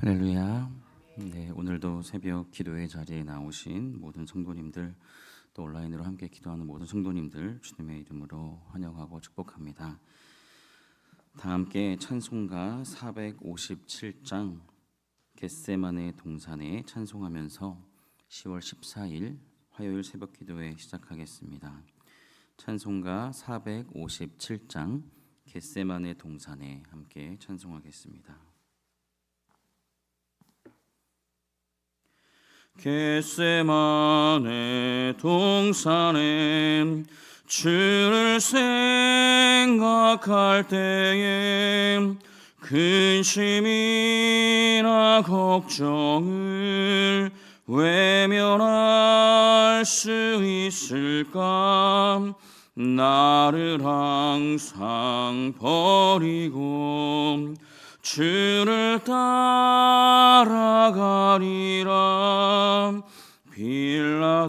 할렐루야. 네, 오늘도 새벽 기도의 자리에 나오신 모든 성도님들 또 온라인으로 함께 기도하는 모든 성도님들 주님의 이름으로 환영하고 축복합니다. 다 함께 찬송가 457장 겟세만의 동산에 찬송하면서 10월 14일 화요일 새벽 기도회 시작하겠습니다. 찬송가 457장 겟세만의 동산에 함께 찬송하겠습니다. 겟세만의 동산에 주를 생각할 때에 근심이나 걱정을 외면할 수 있을까? 나를 항상 버리고 주를 따라가리라. 빌라도의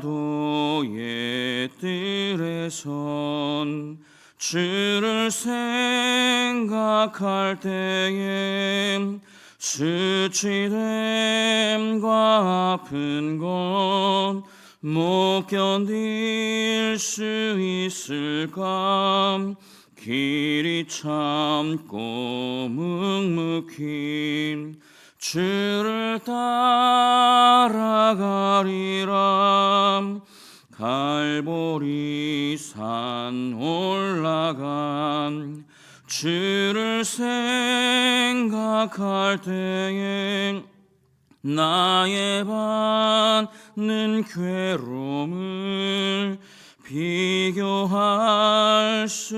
뜰에선 주를 생각할 때에 수치됨과 아픈 건못 견딜 수 있을까 길이 참고 묵묵히 주를 따라가리라. 갈보리 산 올라간 주를 생각할 때에 나의 받는 괴로움을 비교할 수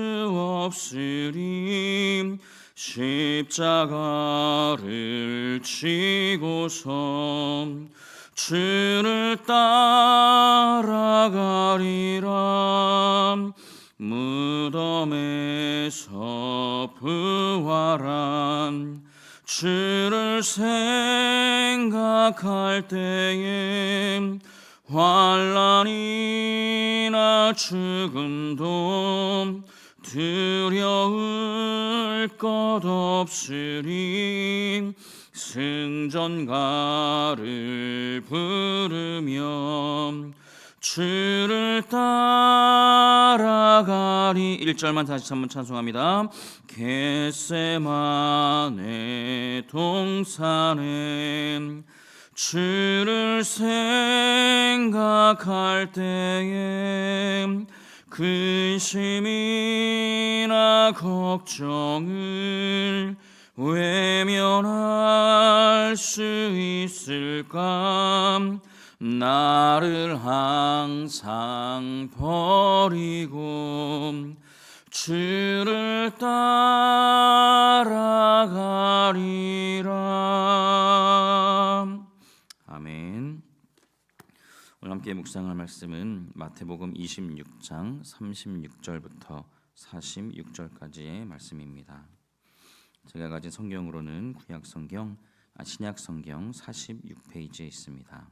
없으리. 십자가를 지고서 주를 따라가리라. 무덤에서 부활한 주를 생각할 때에 환란이나 죽음도 두려울 것 없으리. 승전가를 부르며 주를 따라가리. 1절만 다시 한번 찬송합니다. 겟세만의 동산에 주를 생각할 때에 근심이나 걱정을 외면할 수 있을까? 나를 항상 버리고 주를 따라가리라 아멘 오늘 함께 묵상할 말씀은 마태복음 26장 36절부터 46절까지의 말씀입니다 제가 가진 성경으로는 구약 성경, 아, 신약 성경 46페이지에 있습니다.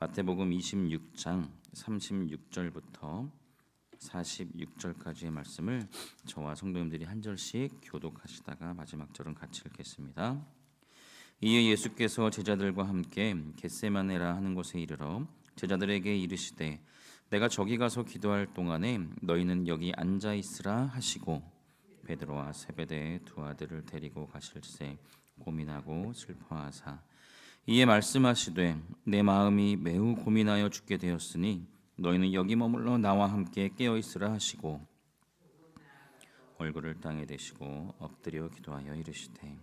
마태복음 26장 36절부터 46절까지의 말씀을 저와 성도님들이 한 절씩 교독하시다가 마지막 절은 같이 읽겠습니다. 이에 예수께서 제자들과 함께 겟세마네라 하는 곳에 이르러 제자들에게 이르시되 내가 저기 가서 기도할 동안에 너희는 여기 앉아 있으라 하시고 베드로와 세베대의 두 아들을 데리고 가실새 고민하고 슬퍼하사 이에 말씀하시되 내 마음이 매우 고민하여 죽게 되었으니 너희는 여기 머물러 나와 함께 깨어 있으라 하시고 얼굴을 땅에 대시고 엎드려 기도하여 이르시되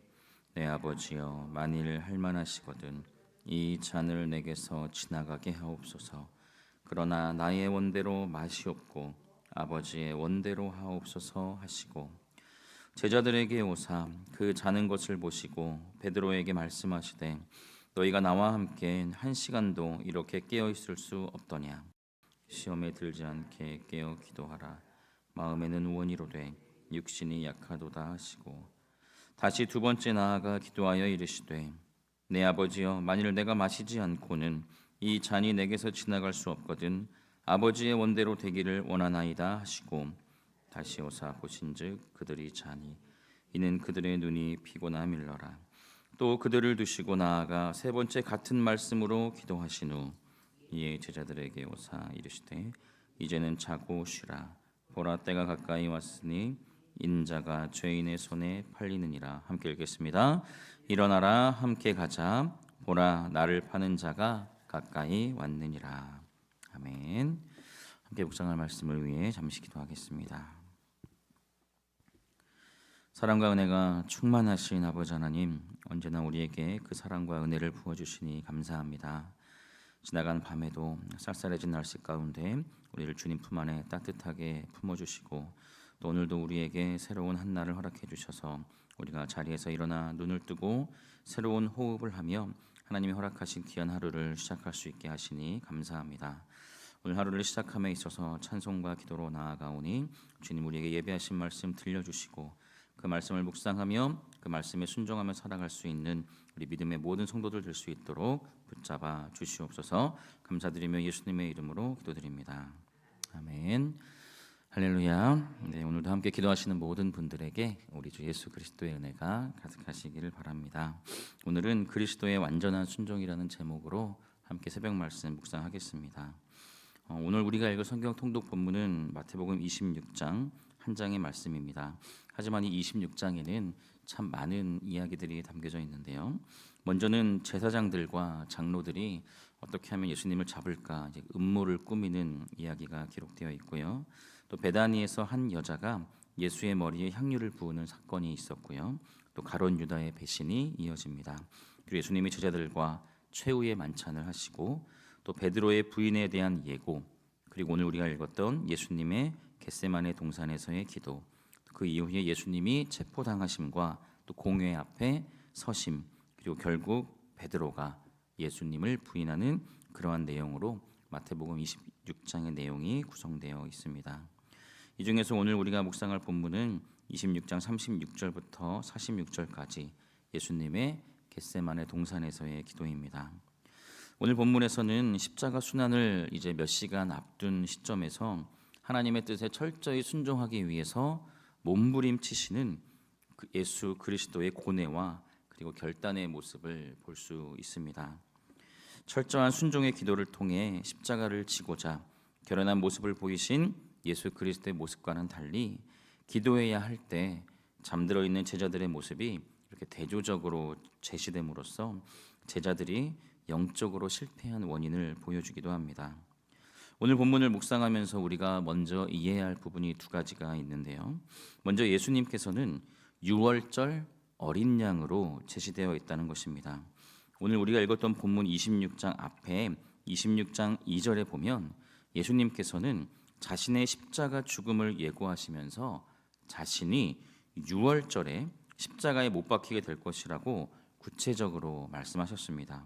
내 아버지여 만일 할 만하시거든 이 잔을 내게서 지나가게 하옵소서. 그러나 나의 원대로 맛이 없고 아버지의 원대로 하옵소서 하시고 제자들에게 오사 그 자는 것을 보시고 베드로에게 말씀하시되 너희가 나와 함께 한 시간도 이렇게 깨어 있을 수 없더냐? 시험에 들지 않게 깨어 기도하라. 마음에는 원이로되 육신이 약하도다 하시고 다시 두 번째 나아가 기도하여 이르시되 내 아버지여 만일 내가 마시지 않고는 이 잔이 내게서 지나갈 수 없거든 아버지의 원대로 되기를 원하나이다 하시고 다시 오사 보신즉 그들이 자니 이는 그들의 눈이 피곤함일러라. 또 그들을 두시고 나아가 세 번째 같은 말씀으로 기도하신 후 이에 제자들에게 오사 이르시되 이제는 자고 쉬라. 보라 때가 가까이 왔으니 인자가 죄인의 손에 팔리느니라. 함께 읽겠습니다 일어나라 함께 가자. 보라 나를 파는 자가 가까이 왔느니라. 아멘. 함께 묵상할 말씀을 위해 잠시 기도하겠습니다. 사랑과 은혜가 충만하신 아버지 하나님 언제나 우리에게 그 사랑과 은혜를 부어 주시니 감사합니다. 지나간 밤에도 쌀쌀해진 날씨 가운데 우리를 주님 품 안에 따뜻하게 품어 주시고 또 오늘도 우리에게 새로운 한 날을 허락해 주셔서 우리가 자리에서 일어나 눈을 뜨고 새로운 호흡을 하며 하나님이 허락하신 귀한 하루를 시작할 수 있게 하시니 감사합니다. 오늘 하루를 시작함에 있어서 찬송과 기도로 나아가오니 주님 우리에게 예배하신 말씀 들려주시고 그 말씀을 묵상하며 그 말씀에 순종하며 살아갈 수 있는 우리 믿음의 모든 성도들 될 수 있도록 붙잡아 주시옵소서 감사드리며 예수님의 이름으로 기도드립니다. 아멘. 할렐루야. 네, 오늘도 함께 기도하시는 모든 분들에게 우리 주 예수 그리스도의 은혜가 가득하시기를 바랍니다. 오늘은 그리스도의 완전한 순종이라는 제목으로 함께 새벽 말씀 묵상하겠습니다. 어, 오늘 우리가 읽을 성경 통독 본문은 마태복음 26장 한 장의 말씀입니다. 하지만 이 26장에는 참 많은 이야기들이 담겨져 있는데요. 먼저는 제사장들과 장로들이 어떻게 하면 예수님을 잡을까 음모를 꾸미는 이야기가 기록되어 있고요. 또 베다니에서 한 여자가 예수의 머리에 향유를 부으는 사건이 있었고요. 또 가론 유다의 배신이 이어집니다. 그리고 예수님이 제자들과 최후의 만찬을 하시고 또 베드로의 부인에 대한 예고 그리고 오늘 우리가 읽었던 예수님의 겟세만의 동산에서의 기도 그 이후에 예수님이 체포당하심과 또 공회 앞에 서심 그리고 결국 베드로가 예수님을 부인하는 그러한 내용으로 마태복음 26장의 내용이 구성되어 있습니다. 이 중에서 오늘 우리가 묵상할 본문은 26장 36절부터 46절까지 예수님의 겟세만의 동산에서의 기도입니다. 오늘 본문에서는 십자가 순환을 이제 몇 시간 앞둔 시점에서 하나님의 뜻에 철저히 순종하기 위해서 몸부림치시는 그 예수 그리스도의 고뇌와 그리고 결단의 모습을 볼 수 있습니다. 철저한 순종의 기도를 통해 십자가를 지고자 결연한 모습을 보이신 예수 그리스도의 모습과는 달리 기도해야 할 때 잠들어 있는 제자들의 모습이 이렇게 대조적으로 제시됨으로써 제자들이 영적으로 실패한 원인을 보여주기도 합니다. 오늘 본문을 묵상하면서 우리가 먼저 이해해야 할 부분이 두 가지가 있는데요. 먼저 예수님께서는 유월절 어린 양으로 제시되어 있다는 것입니다. 오늘 우리가 읽었던 본문 26장 앞에 26장 2절에 보면 예수님께서는 자신의 십자가 죽음을 예고하시면서 자신이 유월절에 십자가에 못 박히게 될 것이라고 구체적으로 말씀하셨습니다.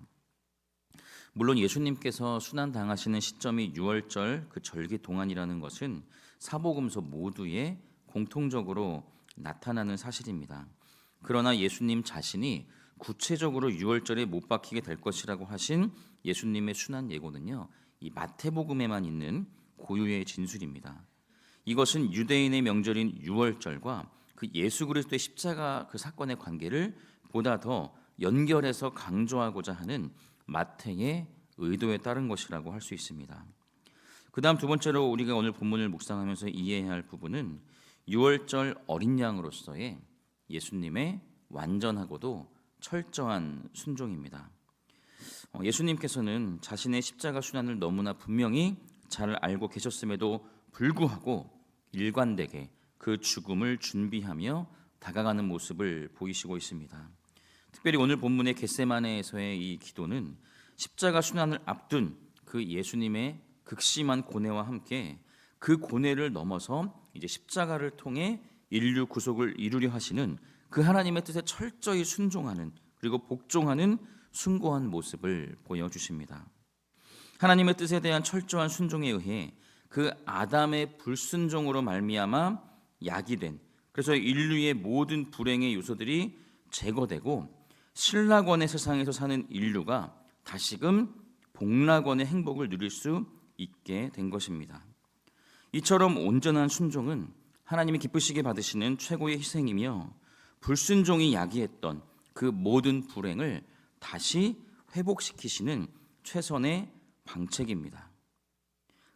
물론 예수님께서 순환 당하시는 시점이 6월절 그 절기 동안이라는 것은 사복음서 모두에 공통적으로 나타나는 사실입니다. 그러나 예수님 자신이 구체적으로 6월절에 못 박히게 될 것이라고 하신 예수님의 순환 예고는요. 이 마태복음에만 있는 고유의 진술입니다. 이것은 유대인의 명절인 6월절과 그 예수 그리스도의 십자가 그 사건의 관계를 보다 더 연결해서 강조하고자 하는 마태의 의도에 따른 것이라고 할 수 있습니다. 그다음 두 번째로 우리가 오늘 본문을 묵상하면서 이해해야 할 부분은 유월절 어린 양으로서의 예수님의 완전하고도 철저한 순종입니다. 어, 예수님께서는 자신의 십자가 순환을 너무나 분명히 잘 알고 계셨음에도 불구하고 일관되게 그 죽음을 준비하며 다가가는 모습을 보이시고 있습니다. 특별히 오늘 본문의 겟세마네에서의 이 기도는 십자가 순환을 앞둔 그 예수님의 극심한 고뇌와 함께 그 고뇌를 넘어서 이제 십자가를 통해 인류 구속을 이루려 하시는 그 하나님의 뜻에 철저히 순종하는 그리고 복종하는 숭고한 모습을 보여 주십니다. 하나님의 뜻에 대한 철저한 순종에 의해 그 아담의 불순종으로 말미암아 야기된 그래서 인류의 모든 불행의 요소들이 제거되고 신라권의 세상에서 사는 인류가 다시금 복락원의 행복을 누릴 수 있게 된 것입니다. 이처럼 온전한 순종은 하나님이 기쁘시게 받으시는 최고의 희생이며 불순종이 야기했던 그 모든 불행을 다시 회복시키시는 최선의 방책입니다.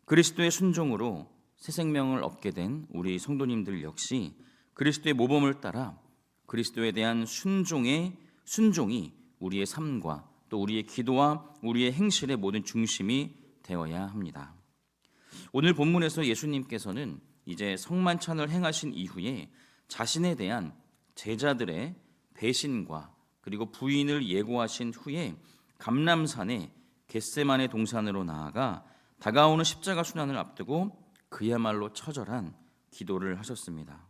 그리스도의 순종으로 새 생명을 얻게 된 우리 성도님들 역시 그리스도의 모범을 따라 그리스도에 대한 순종의 순종이 우리의 삶과 또 우리의 기도와 우리의 행실의 모든 중심이 되어야 합니다. 오늘 본문에서 예수님께서는 이제 성만찬을 행하신 이후에 자신에 대한 제자들의 배신과 그리고 부인을 예고하신 후에 감람산에 겟세만의 동산으로 나아가 다가오는 십자가 순환을 앞두고 그야말로 처절한 기도를 하셨습니다.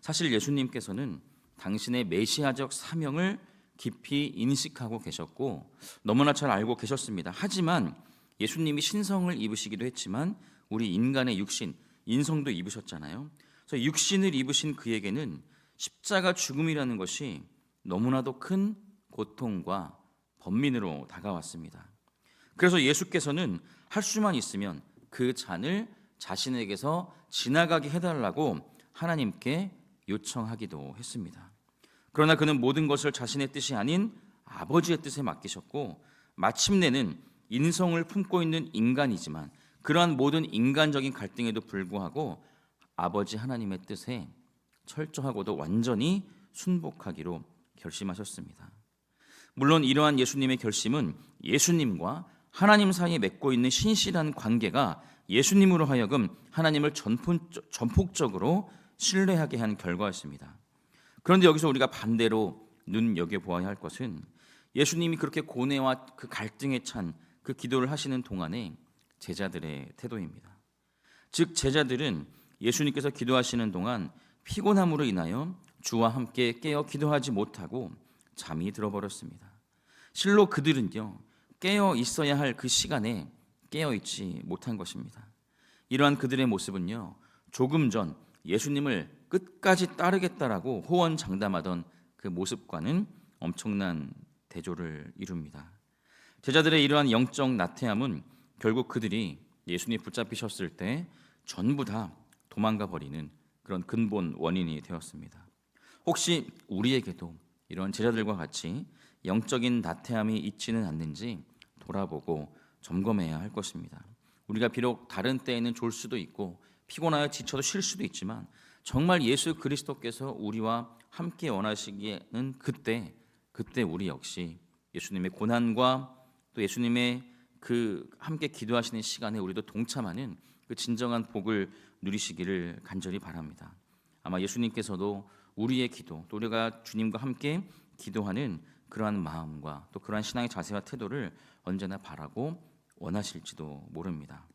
사실 예수님께서는 당신의 메시아적 사명을 깊이 인식하고 계셨고 너무나 잘 알고 계셨습니다. 하지만 예수님이 신성을 입으시기도 했지만 우리 인간의 육신 인성도 입으셨잖아요. 그래서 육신을 입으신 그에게는 십자가 죽음이라는 것이 너무나도 큰 고통과 번민으로 다가왔습니다. 그래서 예수께서는 할 수만 있으면 그 잔을 자신에게서 지나가게 해달라고 하나님께 요청하기도 했습니다. 그러나 그는 모든 것을 자신의 뜻이 아닌 아버지의 뜻에 맡기셨고 마침내는 인성을 품고 있는 인간이지만 그러한 모든 인간적인 갈등에도 불구하고 아버지 하나님의 뜻에 철저하고도 완전히 순복하기로 결심하셨습니다. 물론 이러한 예수님의 결심은 예수님과 하나님 사이에 맺고 있는 신실한 관계가 예수님으로 하여금 하나님을 전폭적으로 신뢰하게 한 결과였습니다. 그런데 여기서 우리가 반대로 눈여겨 보아야 할 것은 예수님이 그렇게 고뇌와 그 갈등에 찬 그 기도를 하시는 동안에 제자들의 태도입니다. 즉 제자들은 예수님께서 기도하시는 동안 피곤함으로 인하여 주와 함께 깨어 기도하지 못하고 잠이 들어버렸습니다. 실로 그들은요 깨어 있어야 할 그 시간에 깨어 있지 못한 것입니다. 이러한 그들의 모습은요 조금 전 예수님을 끝까지 따르겠다라고 호언장담하던 그 모습과는 엄청난 대조를 이룹니다. 제자들의 이러한 영적 나태함은 결국 그들이 예수님 붙잡히셨을 때 전부 다 도망가 버리는 그런 근본 원인이 되었습니다. 혹시 우리에게도 이런 제자들과 같이 영적인 나태함이 있지는 않는지 돌아보고 점검해야 할 것입니다. 우리가 비록 다른 때에는 졸 수도 있고 피곤하여 지쳐도 쉴 수도 있지만 정말 예수 그리스도께서 우리와 함께 원하시기에는 그때 그때 우리 역시 예수님의 고난과 또 예수님의 그 함께 기도하시는 시간에 우리도 동참하는 그 진정한 복을 누리시기를 간절히 바랍니다. 아마 예수님께서도 우리의 기도, 또 우리가 주님과 함께 기도하는 그러한 마음과 또 그러한 신앙의 자세와 태도를 언제나 바라고 원하실지도 모릅니다.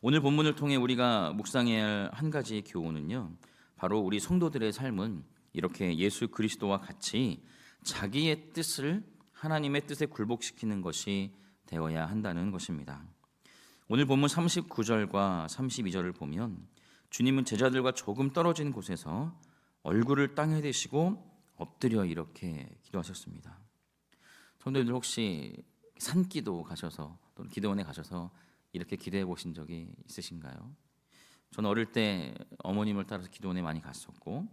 오늘 본문을 통해 우리가 묵상해야 할 한 가지 교훈은요. 바로 우리 성도들의 삶은 이렇게 예수 그리스도와 같이 자기의 뜻을 하나님의 뜻에 굴복시키는 것이 되어야 한다는 것입니다. 오늘 본문 39절과 32절을 보면 주님은 제자들과 조금 떨어진 곳에서 얼굴을 땅에 대시고 엎드려 이렇게 기도하셨습니다. 성도들 혹시 산기도 가셔서 또는 기도원에 가셔서 이렇게 기도해 보신 적이 있으신가요? 저는 어릴 때 어머님을 따라서 기도원에 많이 갔었고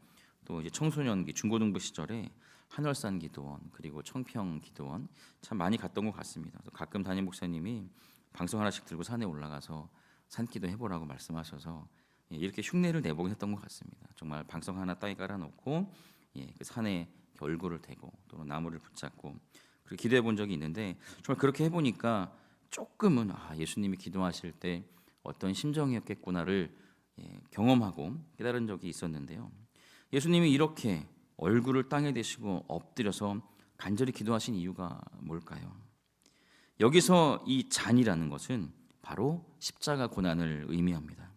또 이제 청소년기 중고등부 시절에 한월산 기도원 그리고 청평 기도원 참 많이 갔던 것 같습니다. 가끔 담임 목사님이 방송 하나씩 들고 산에 올라가서 산기도 해보라고 말씀하셔서 예, 이렇게 흉내를 내보긴 했던 것 같습니다. 정말 방송 하나 땅에 깔아놓고 예, 그 산에 얼굴을 대고 또는 나무를 붙잡고 그렇게 기도해 본 적이 있는데 정말 그렇게 해보니까 조금은 아, 예수님이 기도하실 때 어떤 심정이었겠구나를 예, 경험하고 깨달은 적이 있었는데요. 예수님이 이렇게 얼굴을 땅에 대시고 엎드려서 간절히 기도하신 이유가 뭘까요? 여기서 이 잔이라는 것은 바로 십자가 고난을 의미합니다.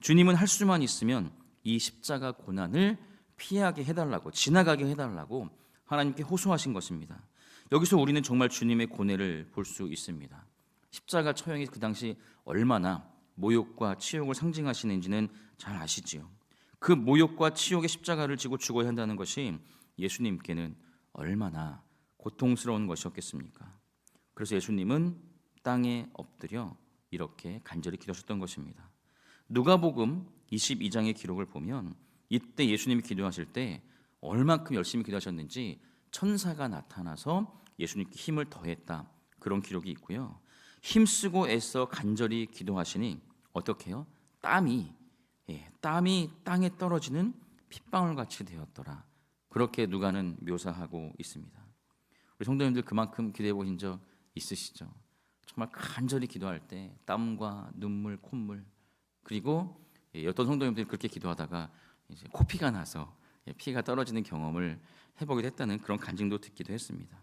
주님은 할 수만 있으면 이 십자가 고난을 피하게 해달라고 지나가게 해달라고 하나님께 호소하신 것입니다. 여기서 우리는 정말 주님의 고뇌를 볼 수 있습니다. 십자가 처형이 그 당시 얼마나 모욕과 치욕을 상징하시는지는 잘 아시지요. 그 모욕과 치욕의 십자가를 지고 죽어야 한다는 것이 예수님께는 얼마나 고통스러운 것이었겠습니까? 그래서 예수님은 땅에 엎드려 이렇게 간절히 기도하셨던 것입니다. 누가복음 22장의 기록을 보면 이때 예수님이 기도하실 때 얼만큼 열심히 기도하셨는지 천사가 나타나서 예수님께 힘을 더했다. 그런 기록이 있고요. 힘쓰고 애써 간절히 기도하시니 어떻게요? 땀이 예, 땀이 땅에 떨어지는 핏방울 같이 되었더라. 그렇게 누가는 묘사하고 있습니다. 우리 성도님들 그만큼 기도해 보신 적 있으시죠? 정말 간절히 기도할 때 땀과 눈물, 콧물 그리고 예, 어떤 성도님들이 그렇게 기도하다가 이제 코피가 나서 예, 피가 떨어지는 경험을 해보기도 했다는 그런 간증도 듣기도 했습니다.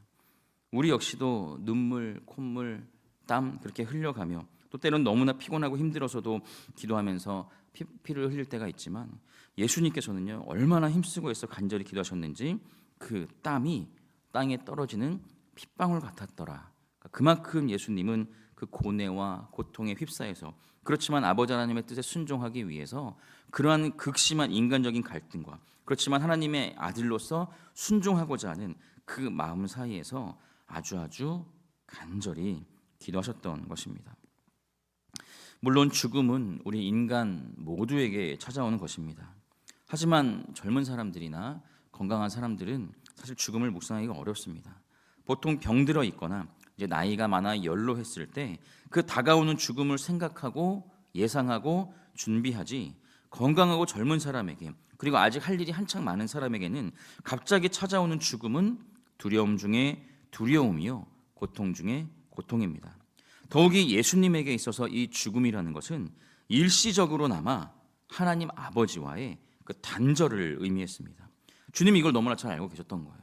우리 역시도 눈물, 콧물, 땀 그렇게 흘려가며 또 때론 너무나 피곤하고 힘들어서도 기도하면서 피, 피를 흘릴 때가 있지만 예수님께서는요 얼마나 힘쓰고 해서 간절히 기도하셨는지 그 땀이 땅에 떨어지는 핏방울 같았더라. 그러니까 그만큼 예수님은 그 고뇌와 고통에 휩싸여서 그렇지만 아버지 하나님의 뜻에 순종하기 위해서 그러한 극심한 인간적인 갈등과 그렇지만 하나님의 아들로서 순종하고자 하는 그 마음 사이에서 아주 아주 간절히 기도하셨던 것입니다. 물론 죽음은 우리 인간 모두에게 찾아오는 것입니다. 하지만 젊은 사람들이나 건강한 사람들은 사실 죽음을 묵상하기가 어렵습니다. 보통 병들어 있거나 이제 나이가 많아 연로했을 때 그 다가오는 죽음을 생각하고 예상하고 준비하지 건강하고 젊은 사람에게 그리고 아직 할 일이 한창 많은 사람에게는 갑자기 찾아오는 죽음은 두려움 중에 두려움이요 고통 중에 고통입니다. 더욱이 예수님에게 있어서 이 죽음이라는 것은 일시적으로나마 하나님 아버지와의 그 단절을 의미했습니다. 주님이 이걸 너무나 잘 알고 계셨던 거예요.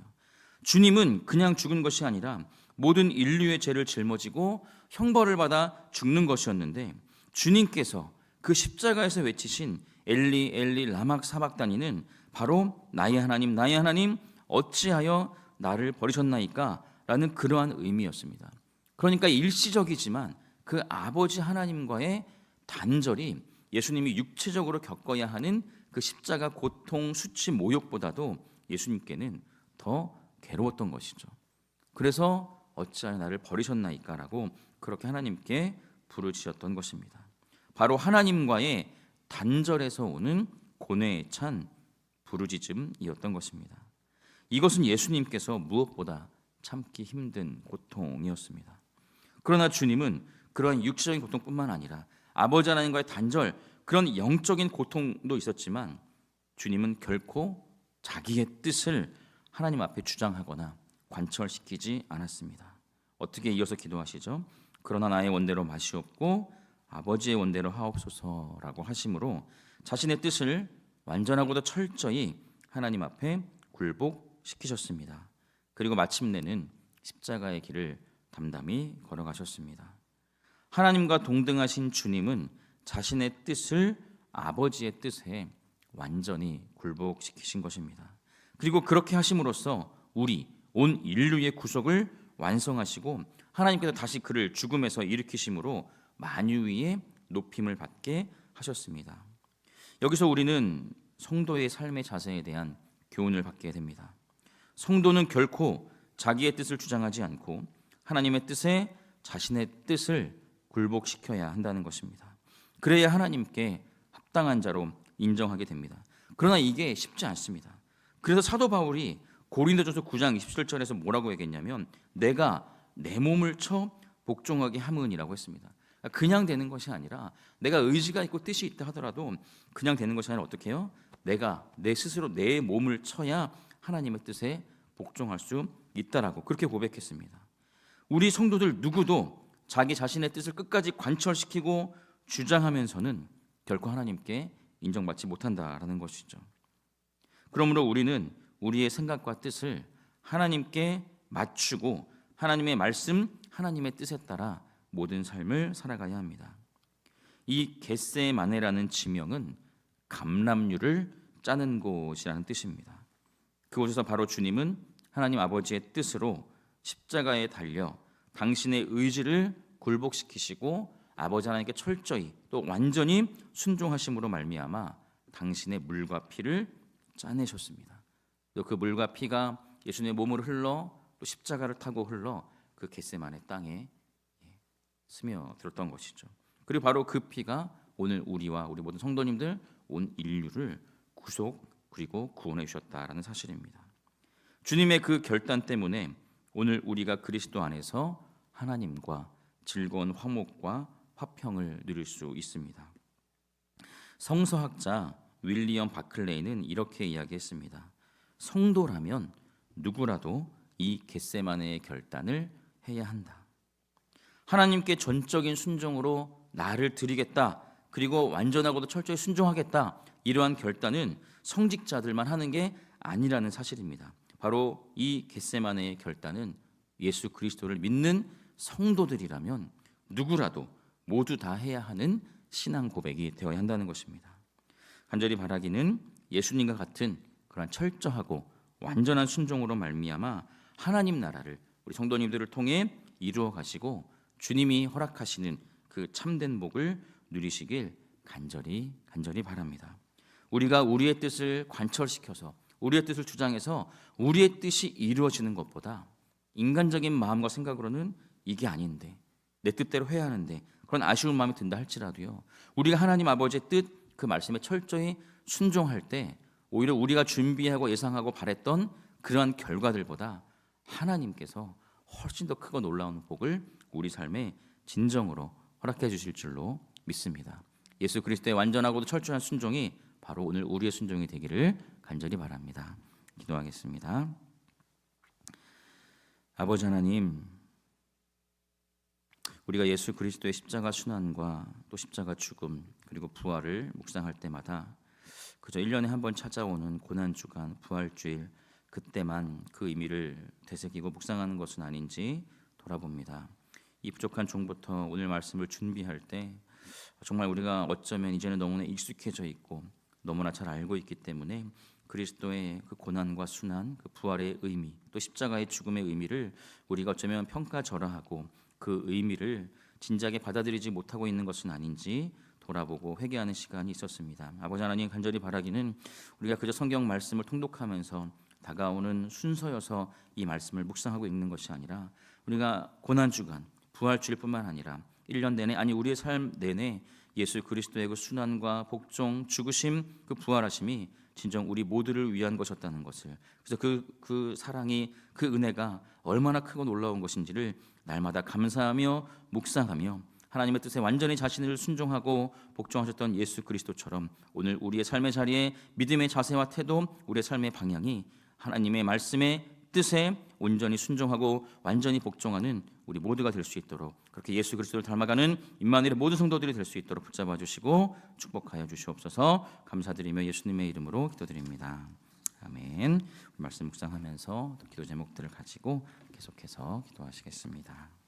주님은 그냥 죽은 것이 아니라 모든 인류의 죄를 짊어지고 형벌을 받아 죽는 것이었는데 주님께서 그 십자가에서 외치신 엘리 엘리 라막 사박다니는 바로 나의 하나님 나의 하나님 어찌하여 나를 버리셨나이까 라는 그러한 의미였습니다. 그러니까 일시적이지만 그 아버지 하나님과의 단절이 예수님이 육체적으로 겪어야 하는 그 십자가 고통 수치 모욕보다도 예수님께는 더 괴로웠던 것이죠. 그래서 어찌하여 나를 버리셨나이까라고 그렇게 하나님께 부르짖었던 것입니다. 바로 하나님과의 단절에서 오는 고뇌에 찬 부르짖음이었던 것입니다. 이것은 예수님께서 무엇보다 참기 힘든 고통이었습니다. 그러나 주님은 그러한 육체적인 고통뿐만 아니라 아버지 하나님과의 단절 그런 영적인 고통도 있었지만 주님은 결코 자기의 뜻을 하나님 앞에 주장하거나 관철시키지 않았습니다. 어떻게 이어서 기도하시죠? 그러나 나의 원대로 마시옵고 아버지의 원대로 하옵소서라고 하심으로 자신의 뜻을 완전하고도 철저히 하나님 앞에 굴복시키셨습니다. 그리고 마침내는 십자가의 길을 담담히 걸어가셨습니다. 하나님과 동등하신 주님은 자신의 뜻을 아버지의 뜻에 완전히 굴복시키신 것입니다. 그리고 그렇게 하심으로써 우리 온 인류의 구속을 완성하시고 하나님께서 다시 그를 죽음에서 일으키심으로 만유위의 높임을 받게 하셨습니다. 여기서 우리는 성도의 삶의 자세에 대한 교훈을 받게 됩니다. 성도는 결코 자기의 뜻을 주장하지 않고 하나님의 뜻에 자신의 뜻을 굴복시켜야 한다는 것입니다. 그래야 하나님께 합당한 자로 인정하게 됩니다. 그러나 이게 쉽지 않습니다. 그래서 사도 바울이 고린도전서 9장 27절에서 뭐라고 얘기했냐면 내가 내 몸을 쳐 복종하게 함은이라고 했습니다. 그냥 되는 것이 아니라 내가 의지가 있고 뜻이 있다 하더라도 그냥 되는 것이 아니라 어떻게 해요? 내가 내 스스로 내 몸을 쳐야 하나님의 뜻에 복종할 수 있다라고 그렇게 고백했습니다. 우리 성도들 누구도 자기 자신의 뜻을 끝까지 관철시키고 주장하면서는 결코 하나님께 인정받지 못한다라는 것이죠. 그러므로 우리는 우리의 생각과 뜻을 하나님께 맞추고 하나님의 말씀, 하나님의 뜻에 따라 모든 삶을 살아가야 합니다. 이 겟세마네라는 지명은 감람류를 짜는 곳이라는 뜻입니다. 그곳에서 바로 주님은 하나님 아버지의 뜻으로 십자가에 달려 당신의 의지를 굴복시키시고 아버지 하나님께 철저히 또 완전히 순종하심으로 말미암아 당신의 물과 피를 짜내셨습니다. 또 그 물과 피가 예수님의 몸으로 흘러 또 십자가를 타고 흘러 그 겟세만의 땅에 예, 스며들었던 것이죠. 그리고 바로 그 피가 오늘 우리와 우리 모든 성도님들 온 인류를 구속 그리고 구원해 주셨다라는 사실입니다. 주님의 그 결단 때문에 오늘 우리가 그리스도 안에서 하나님과 즐거운 화목과 화평을 누릴 수 있습니다. 성서학자 윌리엄 바클레이는 이렇게 이야기했습니다. 성도라면 누구라도 이 겟세마네의 결단을 해야 한다. 하나님께 전적인 순종으로 나를 드리겠다. 그리고 완전하고도 철저히 순종하겠다. 이러한 결단은 성직자들만 하는 게 아니라는 사실입니다. 바로 이 겟세마네의 결단은 예수 그리스도를 믿는 성도들이라면 누구라도 모두 다 해야 하는 신앙 고백이 되어야 한다는 것입니다. 간절히 바라기는 예수님과 같은 그러한 철저하고 완전한 순종으로 말미암아 하나님 나라를 우리 성도님들을 통해 이루어 가시고 주님이 허락하시는 그 참된 복을 누리시길 간절히 간절히 바랍니다. 우리가 우리의 뜻을 관철시켜서 우리의 뜻을 주장해서 우리의 뜻이 이루어지는 것보다 인간적인 마음과 생각으로는 이게 아닌데 내 뜻대로 해야 하는데 그런 아쉬운 마음이 든다 할지라도요. 우리가 하나님 아버지의 뜻 그 말씀에 철저히 순종할 때 오히려 우리가 준비하고 예상하고 바랬던 그러한 결과들보다 하나님께서 훨씬 더 크고 놀라운 복을 우리 삶에 진정으로 허락해 주실 줄로 믿습니다. 예수 그리스도의 완전하고도 철저한 순종이 바로 오늘 우리의 순종이 되기를 간절히 바랍니다. 기도하겠습니다. 아버지 하나님, 우리가 예수 그리스도의 십자가 순환과 또 십자가 죽음 그리고 부활을 묵상할 때마다 그저 1년에 한 번 찾아오는 고난 주간 부활 주일 그때만 그 의미를 되새기고 묵상하는 것은 아닌지 돌아봅니다. 이 부족한 종부터 오늘 말씀을 준비할 때 정말 우리가 어쩌면 이제는 너무나 익숙해져 있고 너무나 잘 알고 있기 때문에 그리스도의 그 고난과 순환, 그 부활의 의미, 또 십자가의 죽음의 의미를 우리가 어쩌면 평가절하하고 그 의미를 진작에 받아들이지 못하고 있는 것은 아닌지 돌아보고 회개하는 시간이 있었습니다. 아버지 하나님 간절히 바라기는 우리가 그저 성경 말씀을 통독하면서 다가오는 순서여서 이 말씀을 묵상하고 있는 것이 아니라 우리가 고난 주간 부활 주일뿐만 아니라 1년 내내 아니 우리의 삶 내내 예수 그리스도의 그 순환과 복종 죽으심 그 부활하심이 진정 우리 모두를 위한 것이었다는 것을 그래서 그, 그 사랑이 그 은혜가 얼마나 크고 놀라운 것인지를 날마다 감사하며 묵상하며 하나님의 뜻에 완전히 자신을 순종하고 복종하셨던 예수 그리스도처럼 오늘 우리의 삶의 자리에 믿음의 자세와 태도 우리의 삶의 방향이 하나님의 말씀의 뜻에 온전히 순종하고 완전히 복종하는 우리 모두가 될 수 있도록 그렇게 예수 그리스도를 닮아가는 임마누엘의 모든 성도들이 될 수 있도록 붙잡아 주시고 축복하여 주시옵소서 감사드리며 예수님의 이름으로 기도드립니다. 아멘. 말씀 묵상하면서 기도 제목들을 가지고 계속해서 기도하시겠습니다.